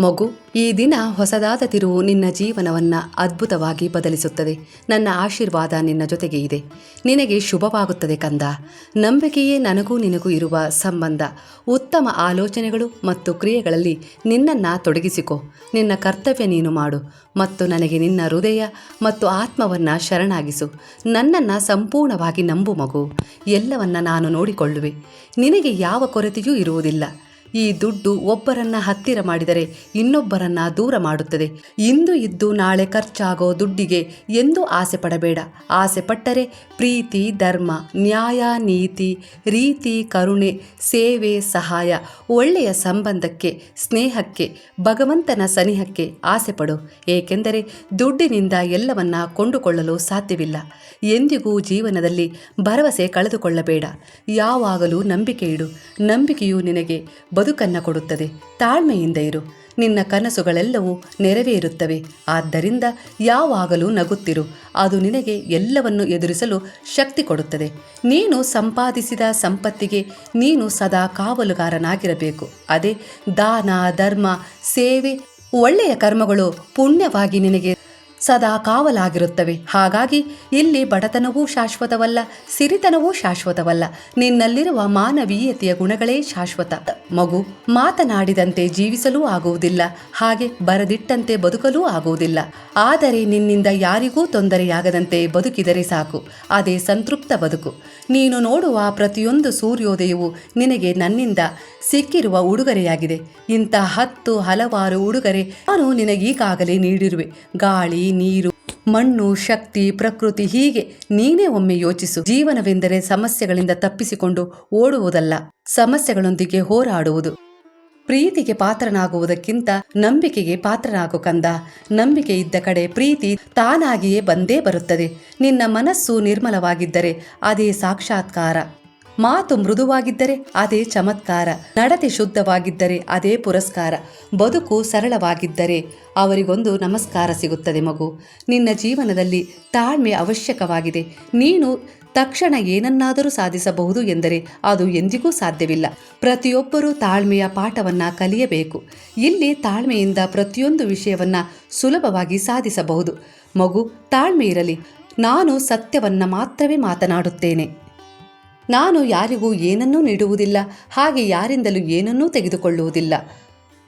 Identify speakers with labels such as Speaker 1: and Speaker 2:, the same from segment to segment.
Speaker 1: ಮಗು, ಈ ದಿನ ಹೊಸದಾದ ತಿರುವು ನಿನ್ನ ಜೀವನವನ್ನ ಅದ್ಭುತವಾಗಿ ಬದಲಿಸುತ್ತದೆ. ನನ್ನ ಆಶೀರ್ವಾದ ನಿನ್ನ ಜೊತೆಗೆ ಇದೆ. ನಿನಗೆ ಶುಭವಾಗುತ್ತದೆ ಕಂದ. ನಂಬಿಕೆಯೇ ನನಗೂ ನಿನಗೂ ಇರುವ ಸಂಬಂಧ. ಉತ್ತಮ ಆಲೋಚನೆಗಳು ಮತ್ತು ಕ್ರಿಯೆಗಳಲ್ಲಿ ನಿನ್ನನ್ನು ತೊಡಗಿಸಿಕೊ. ನಿನ್ನ ಕರ್ತವ್ಯ ನೀನು ಮಾಡು ಮತ್ತು ನನಗೆ ನಿನ್ನ ಹೃದಯ ಮತ್ತು ಆತ್ಮವನ್ನು ಶರಣಾಗಿಸು. ನನ್ನನ್ನು ಸಂಪೂರ್ಣವಾಗಿ ನಂಬು ಮಗು. ಎಲ್ಲವನ್ನ ನಾನು ನೋಡಿಕೊಳ್ಳುವೆ. ನಿನಗೆ ಯಾವ ಕೊರತೆಯೂ ಇರುವುದಿಲ್ಲ. ಈ ದುಡ್ಡು ಒಬ್ಬರನ್ನ ಹತ್ತಿರ ಮಾಡಿದರೆ ಇನ್ನೊಬ್ಬರನ್ನ ದೂರ ಮಾಡುತ್ತದೆ. ಇಂದು ಇದ್ದು ನಾಳೆ ಖರ್ಚಾಗೋ ದುಡ್ಡಿಗೆ ಎಂದೂ ಆಸೆ ಪಡಬೇಡ. ಆಸೆ ಪಟ್ಟರೆ ಪ್ರೀತಿ, ಧರ್ಮ, ನ್ಯಾಯ, ನೀತಿ, ರೀತಿ, ಕರುಣೆ, ಸೇವೆ, ಸಹಾಯ, ಒಳ್ಳೆಯ ಸಂಬಂಧಕ್ಕೆ, ಸ್ನೇಹಕ್ಕೆ, ಭಗವಂತನ ಸನಿಹಕ್ಕೆ ಆಸೆ ಪಡು. ಏಕೆಂದರೆ ದುಡ್ಡಿನಿಂದ ಎಲ್ಲವನ್ನ ಕೊಂಡುಕೊಳ್ಳಲು ಸಾಧ್ಯವಿಲ್ಲ. ಎಂದಿಗೂ ಜೀವನದಲ್ಲಿ ಭರವಸೆ ಕಳೆದುಕೊಳ್ಳಬೇಡ. ಯಾವಾಗಲೂ ನಂಬಿಕೆ ಇಡು. ನಂಬಿಕೆಯು ನಿನಗೆ ಬದುಕನ್ನು ಕೊಡುತ್ತದೆ. ತಾಳ್ಮೆಯಿಂದ ಇರು. ನಿನ್ನ ಕನಸುಗಳೆಲ್ಲವೂ ನೆರವೇರುತ್ತವೆ. ಆದ್ದರಿಂದ ಯಾವಾಗಲೂ ನಗುತ್ತಿರು. ಅದು ನಿನಗೆ ಎಲ್ಲವನ್ನು ಎದುರಿಸಲು ಶಕ್ತಿ ಕೊಡುತ್ತದೆ. ನೀನು ಸಂಪಾದಿಸಿದ ಸಂಪತ್ತಿಗೆ ನೀನು ಸದಾ ಕಾವಲುಗಾರನಾಗಿರಬೇಕು. ಅದೇ ದಾನ, ಧರ್ಮ, ಸೇವೆ, ಒಳ್ಳೆಯ ಕರ್ಮಗಳು ಪುಣ್ಯವಾಗಿ ನಿನಗೆ ಸದಾ ಕಾವಲಾಗಿರುತ್ತವೆ. ಹಾಗಾಗಿ ಇಲ್ಲಿ ಬಡತನವೂ ಶಾಶ್ವತವಲ್ಲ, ಸಿರಿತನವೂ ಶಾಶ್ವತವಲ್ಲ. ನಿನ್ನಲ್ಲಿರುವ ಮಾನವೀಯತೆಯ ಗುಣಗಳೇ ಶಾಶ್ವತ. ಮಗು, ಮಾತನಾಡಿದಂತೆ ಜೀವಿಸಲೂ ಆಗುವುದಿಲ್ಲ. ಹಾಗೆ ಬರದಿಟ್ಟಂತೆ ಬದುಕಲೂ ಆಗುವುದಿಲ್ಲ. ಆದರೆ ನಿನ್ನಿಂದ ಯಾರಿಗೂ ತೊಂದರೆಯಾಗದಂತೆ ಬದುಕಿದರೆ ಸಾಕು. ಅದೇ ಸಂತೃಪ್ತ ಬದುಕು. ನೀನು ನೋಡುವ ಪ್ರತಿಯೊಂದು ಸೂರ್ಯೋದಯವು ನಿನಗೆ ನನ್ನಿಂದ ಸಿಕ್ಕಿರುವ ಉಡುಗೊರೆಯಾಗಿದೆ. ಇಂಥ ಹತ್ತು ಹಲವಾರು ಉಡುಗೊರೆ ನಾನು ನಿನಗೀಗಾಗಲೇ ನೀಡಿರುವೆ. ಗಾಳಿ ನೀರು. ಮಣ್ಣು, ಶಕ್ತಿ, ಪ್ರಕೃತಿ ಹೀಗೆ ನೀನೇ ಒಮ್ಮೆ ಯೋಚಿಸು. ಜೀವನವೆಂದರೆ ಸಮಸ್ಯೆಗಳಿಂದ ತಪ್ಪಿಸಿಕೊಂಡು ಓಡುವುದಲ್ಲ, ಸಮಸ್ಯೆಗಳೊಂದಿಗೆ ಹೋರಾಡುವುದು. ಪ್ರೀತಿಗೆ ಪಾತ್ರನಾಗುವುದಕ್ಕಿಂತ ನಂಬಿಕೆಗೆ ಪಾತ್ರನಾಗು ಕಂದ. ನಂಬಿಕೆ ಇದ್ದ ಕಡೆ ಪ್ರೀತಿ ತಾನಾಗಿಯೇ ಬಂದೇ ಬರುತ್ತದೆ. ನಿನ್ನ ಮನಸ್ಸು ನಿರ್ಮಲವಾಗಿದ್ದರೆ ಅದೇ ಸಾಕ್ಷಾತ್ಕಾರ. ಮಾತು ಮೃದುವಾಗಿದ್ದರೆ ಅದೇ ಚಮತ್ಕಾರ, ನಡತೆ ಶುದ್ಧವಾಗಿದ್ದರೆ ಅದೇ ಪುರಸ್ಕಾರ, ಬದುಕು ಸರಳವಾಗಿದ್ದರೆ ಅವರಿಗೊಂದು ನಮಸ್ಕಾರ ಸಿಗುತ್ತದೆ ಮಗು. ನಿನ್ನ ಜೀವನದಲ್ಲಿ ತಾಳ್ಮೆ ಅವಶ್ಯಕವಾಗಿದೆ. ನೀನು ತಕ್ಷಣ ಏನನ್ನಾದರೂ ಸಾಧಿಸಬಹುದು ಎಂದರೆ ಅದು ಎಂದಿಗೂ ಸಾಧ್ಯವಿಲ್ಲ. ಪ್ರತಿಯೊಬ್ಬರೂ ತಾಳ್ಮೆಯ ಪಾಠವನ್ನ ಕಲಿಯಬೇಕು. ಇಲ್ಲಿ ತಾಳ್ಮೆಯಿಂದ ಪ್ರತಿಯೊಂದು ವಿಷಯವನ್ನ ಸುಲಭವಾಗಿ ಸಾಧಿಸಬಹುದು. ಮಗು, ತಾಳ್ಮೆ ಇರಲಿ. ನಾನು ಸತ್ಯವನ್ನು ಮಾತ್ರವೇ ಮಾತನಾಡುತ್ತೇನೆ. ನಾನು ಯಾರಿಗೂ ಏನನ್ನೂ ನೀಡುವುದಿಲ್ಲ, ಹಾಗೆ ಯಾರಿಂದಲೂ ಏನನ್ನೂ ತೆಗೆದುಕೊಳ್ಳುವುದಿಲ್ಲ.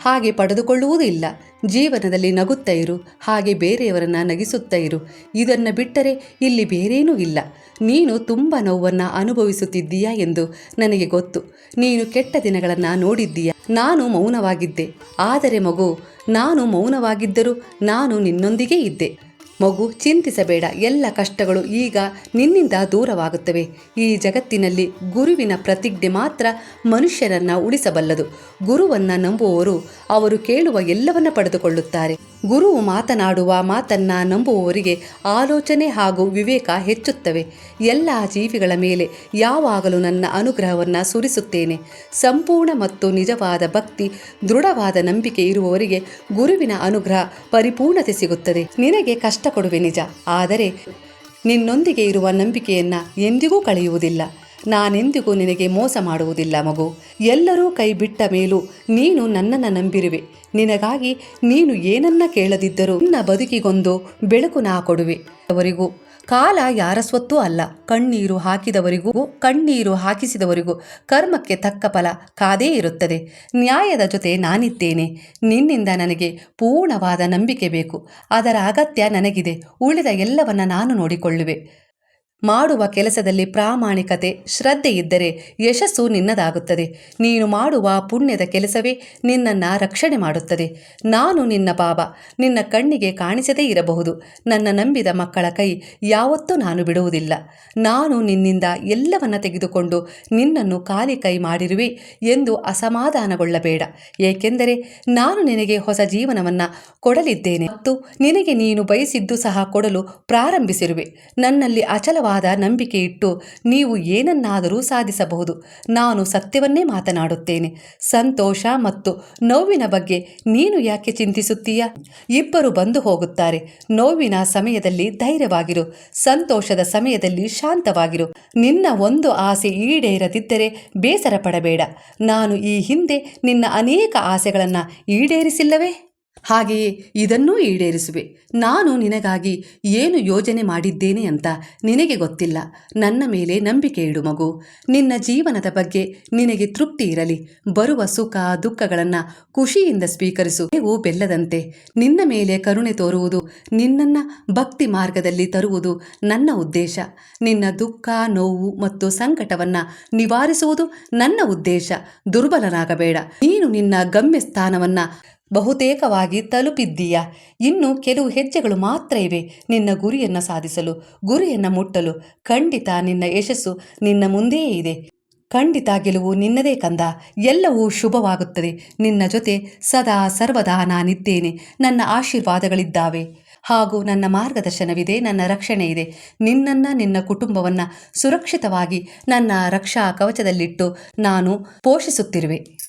Speaker 1: ಹಾಗೆ ಪಡೆದುಕೊಳ್ಳುವುದೂ ಇಲ್ಲ. ಜೀವನದಲ್ಲಿ ನಗುತ್ತಾ ಇರು, ಹಾಗೆ ಬೇರೆಯವರನ್ನು ನಗಿಸುತ್ತಾ ಇರು. ಇದನ್ನು ಬಿಟ್ಟರೆ ಇಲ್ಲಿ ಬೇರೇನೂ ಇಲ್ಲ. ನೀನು ತುಂಬ ನೋವನ್ನು ಅನುಭವಿಸುತ್ತಿದ್ದೀಯಾ ಎಂದು ನನಗೆ ಗೊತ್ತು. ನೀನು ಕೆಟ್ಟ ದಿನಗಳನ್ನು ನೋಡಿದ್ದೀಯಾ? ನಾನು ಮೌನವಾಗಿದ್ದೆ. ಆದರೆ ಮಗು, ನಾನು ಮೌನವಾಗಿದ್ದರೂ ನಾನು ನಿನ್ನೊಂದಿಗೆ ಇದ್ದೆ. ಮಗು ಚಿಂತಿಸಬೇಡ, ಎಲ್ಲ ಕಷ್ಟಗಳು ಈಗ ನಿನ್ನಿಂದ ದೂರವಾಗುತ್ತವೆ. ಈ ಜಗತ್ತಿನಲ್ಲಿ ಗುರುವಿನ ಪ್ರತಿಜ್ಞೆ ಮಾತ್ರ ಮನುಷ್ಯರನ್ನು ಉಳಿಸಬಲ್ಲದು. ಗುರುವನ್ನ ನಂಬುವವರು ಅವರು ಕೇಳುವ ಎಲ್ಲವನ್ನ ಪಡೆದುಕೊಳ್ಳುತ್ತಾರೆ. ಗುರುವು ಮಾತನಾಡುವ ಮಾತನ್ನ ನಂಬುವವರಿಗೆ ಆಲೋಚನೆ ಹಾಗೂ ವಿವೇಕ ಹೆಚ್ಚುತ್ತವೆ. ಎಲ್ಲ ಜೀವಿಗಳ ಮೇಲೆ ಯಾವಾಗಲೂ ನನ್ನ ಅನುಗ್ರಹವನ್ನು ಸುರಿಸುತ್ತೇನೆ. ಸಂಪೂರ್ಣ ಮತ್ತು ನಿಜವಾದ ಭಕ್ತಿ, ದೃಢವಾದ ನಂಬಿಕೆ ಇರುವವರಿಗೆ ಗುರುವಿನ ಅನುಗ್ರಹ ಪರಿಪೂರ್ಣತೆ ಸಿಗುತ್ತದೆ. ನಿನಗೆ ಕಷ್ಟ ಕೊಡುವೆ ನಿಜ. ಆದರೆ ನಿನ್ನೊಂದಿಗೆ ಇರುವ ನಂಬಿಕೆಯನ್ನು ಎಂದಿಗೂ ಕಳೆಯುವುದಿಲ್ಲ. ನಾನೆಂದಿಗೂ ನಿನಗೆ ಮೋಸ ಮಾಡುವುದಿಲ್ಲ ಮಗು. ಎಲ್ಲರೂ ಕೈ ಬಿಟ್ಟ ಮೇಲೂ ನೀನು ನನ್ನನ್ನು ನಂಬಿರುವೆ. ನಿನಗಾಗಿ ನೀನು ಏನನ್ನ ಕೇಳದಿದ್ದರೂ ನಿನ್ನ ಬದುಕಿಗೊಂದು ಬೆಳಕು ನಾ ಕೊಡುವೆ. ಅವರಿಗೂ ಕಾಲ ಯಾರ ಸ್ವತ್ತೂ ಅಲ್ಲ. ಕಣ್ಣೀರು ಹಾಕಿದವರಿಗೂ, ಕಣ್ಣೀರು ಹಾಕಿಸಿದವರಿಗೂ ಕರ್ಮಕ್ಕೆ ತಕ್ಕ ಫಲ ಕಾದೇ ಇರುತ್ತದೆ. ನ್ಯಾಯದ ಜೊತೆ ನಾನಿದ್ದೇನೆ. ನಿನ್ನಿಂದ ನನಗೆ ಪೂರ್ಣವಾದ ನಂಬಿಕೆ ಬೇಕು. ಅದರ ಅಗತ್ಯ ನನಗಿದೆ. ಉಳಿದ ಎಲ್ಲವನ್ನ ನಾನು ನೋಡಿಕೊಳ್ಳುವೆ. ಮಾಡುವ ಕೆಲಸದಲ್ಲಿ ಪ್ರಾಮಾಣಿಕತೆ, ಶ್ರದ್ಧೆ ಇದ್ದರೆ ಯಶಸ್ಸು ನಿನ್ನದಾಗುತ್ತದೆ. ನೀನು ಮಾಡುವ ಪುಣ್ಯದ ಕೆಲಸವೇ ನಿನ್ನನ್ನು ರಕ್ಷಣೆ ಮಾಡುತ್ತದೆ. ನಾನು ನಿನ್ನ ಬಾಬಾ ನಿನ್ನ ಕಣ್ಣಿಗೆ ಕಾಣಿಸದೇ ಇರಬಹುದು. ನನ್ನ ನಂಬಿದ ಮಕ್ಕಳ ಕೈ ಯಾವತ್ತೂ ನಾನು ಬಿಡುವುದಿಲ್ಲ. ನಾನು ನಿನ್ನಿಂದ ಎಲ್ಲವನ್ನ ತೆಗೆದುಕೊಂಡು ನಿನ್ನನ್ನು ಖಾಲಿ ಕೈ ಮಾಡಿರುವೆ ಎಂದು ಅಸಮಾಧಾನಗೊಳ್ಳಬೇಡ. ಏಕೆಂದರೆ ನಾನು ನಿನಗೆ ಹೊಸ ಜೀವನವನ್ನು ಕೊಡಲಿದ್ದೇನೆ ಮತ್ತು ನಿನಗೆ ನೀನು ಬಯಸಿದ್ದು ಸಹ ಕೊಡಲು ಪ್ರಾರಂಭಿಸಿರುವೆ. ನನ್ನಲ್ಲಿ ಅಚಲವಾಗಿ ದೃಢವಾದ ನಂಬಿಕೆ ಇಟ್ಟು ನೀವು ಏನನ್ನಾದರೂ ಸಾಧಿಸಬಹುದು. ನಾನು ಸತ್ಯವನ್ನೇ ಮಾತನಾಡುತ್ತೇನೆ. ಸಂತೋಷ ಮತ್ತು ನೋವಿನ ಬಗ್ಗೆ ನೀನು ಯಾಕೆ ಚಿಂತಿಸುತ್ತೀಯ? ಇಬ್ಬರು ಬಂದು ಹೋಗುತ್ತಾರೆ. ನೋವಿನ ಸಮಯದಲ್ಲಿ ಧೈರ್ಯವಾಗಿರು. ಸಂತೋಷದ ಸಮಯದಲ್ಲಿ ಶಾಂತವಾಗಿರು. ನಿನ್ನ ಒಂದು ಆಸೆ ಈಡೇರದಿದ್ದರೆ ಬೇಸರ ಪಡಬೇಡ ನಾನು ಈ ಹಿಂದೆ ನಿನ್ನ ಅನೇಕ ಆಸೆಗಳನ್ನು ಈಡೇರಿಸಿಲ್ಲವೇ? ಹಾಗೆಯೇ ಇದನ್ನೂ ಈಡೇರಿಸುವೆ. ನಾನು ನಿನಗಾಗಿ ಏನು ಯೋಜನೆ ಮಾಡಿದ್ದೇನೆ ಅಂತ ನಿನಗೆ ಗೊತ್ತಿಲ್ಲ. ನನ್ನ ಮೇಲೆ ನಂಬಿಕೆ ಇಡು ಮಗು. ನಿನ್ನ ಜೀವನದ ಬಗ್ಗೆ ನಿನಗೆ ತೃಪ್ತಿ ಇರಲಿ. ಬರುವ ಸುಖ ದುಃಖಗಳನ್ನು ಖುಷಿಯಿಂದ ಸ್ವೀಕರಿಸು. ನೀವು ಬೆಲ್ಲದಂತೆ ನಿನ್ನ ಮೇಲೆ ಕರುಣೆ ತೋರುವುದು, ನಿನ್ನನ್ನು ಭಕ್ತಿ ಮಾರ್ಗದಲ್ಲಿ ತರುವುದು ನನ್ನ ಉದ್ದೇಶ. ನಿನ್ನ ದುಃಖ, ನೋವು ಮತ್ತು ಸಂಕಟವನ್ನು ನಿವಾರಿಸುವುದು ನನ್ನ ಉದ್ದೇಶ. ದುರ್ಬಲನಾಗಬೇಡ. ನೀನು ನಿನ್ನ ಗಮ್ಯ ಸ್ಥಾನವನ್ನು ಬಹುತೇಕವಾಗಿ ತಲುಪಿದ್ದೀಯ. ಇನ್ನು ಕೆಲವು ಹೆಜ್ಜೆಗಳು ಮಾತ್ರ ಇವೆ. ನಿನ್ನ ಗುರಿಯನ್ನು ಸಾಧಿಸಲು, ಗುರಿಯನ್ನು ಮುಟ್ಟಲು. ಖಂಡಿತ ನಿನ್ನ ಯಶಸ್ಸು ನಿನ್ನ ಮುಂದೆಯೇ ಇದೆ. ಖಂಡಿತ ಗೆಲುವು ನಿನ್ನದೇ ಕಂದ. ಎಲ್ಲವೂ ಶುಭವಾಗುತ್ತದೆ. ನಿನ್ನ ಜೊತೆ ಸದಾ ಸರ್ವದಾ ನಾನಿದ್ದೇನೆ. ನನ್ನ ಆಶೀರ್ವಾದಗಳಿದ್ದಾವೆ. ಹಾಗೂ ನನ್ನ ಮಾರ್ಗದರ್ಶನವಿದೆ. ನನ್ನ ರಕ್ಷಣೆ ಇದೆ. ನಿನ್ನನ್ನು, ನಿನ್ನ ಕುಟುಂಬವನ್ನು ಸುರಕ್ಷಿತವಾಗಿ ನನ್ನ ರಕ್ಷಾ ಕವಚದಲ್ಲಿಟ್ಟು ನಾನು ಪೋಷಿಸುತ್ತಿರುವೆ.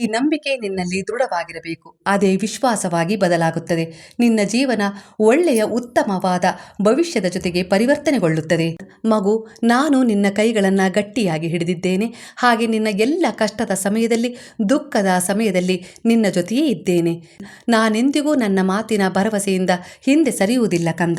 Speaker 1: ಈ ನಂಬಿಕೆ ನಿನ್ನಲ್ಲಿ ದೃಢವಾಗಿರಬೇಕು. ಅದೇ ವಿಶ್ವಾಸವಾಗಿ ಬದಲಾಗುತ್ತದೆ. ನಿನ್ನ ಜೀವನ ಒಳ್ಳೆಯ, ಉತ್ತಮವಾದ ಭವಿಷ್ಯದ ಜೊತೆಗೆ ಪರಿವರ್ತನೆಗೊಳ್ಳುತ್ತದೆ. ಮಗು, ನಾನು ನಿನ್ನ ಕೈಗಳನ್ನು ಗಟ್ಟಿಯಾಗಿ ಹಿಡಿದಿದ್ದೇನೆ. ಹಾಗೆ ನಿನ್ನ ಎಲ್ಲ ಕಷ್ಟದ ಸಮಯದಲ್ಲಿ, ದುಃಖದ ಸಮಯದಲ್ಲಿ ನಿನ್ನ ಜೊತೆಯೇ ಇದ್ದೇನೆ. ನಾನೆಂದಿಗೂ ನನ್ನ ಮಾತಿನ ಭರವಸೆಯಿಂದ ಹಿಂದೆ ಸರಿಯುವುದಿಲ್ಲ ಕಂದ.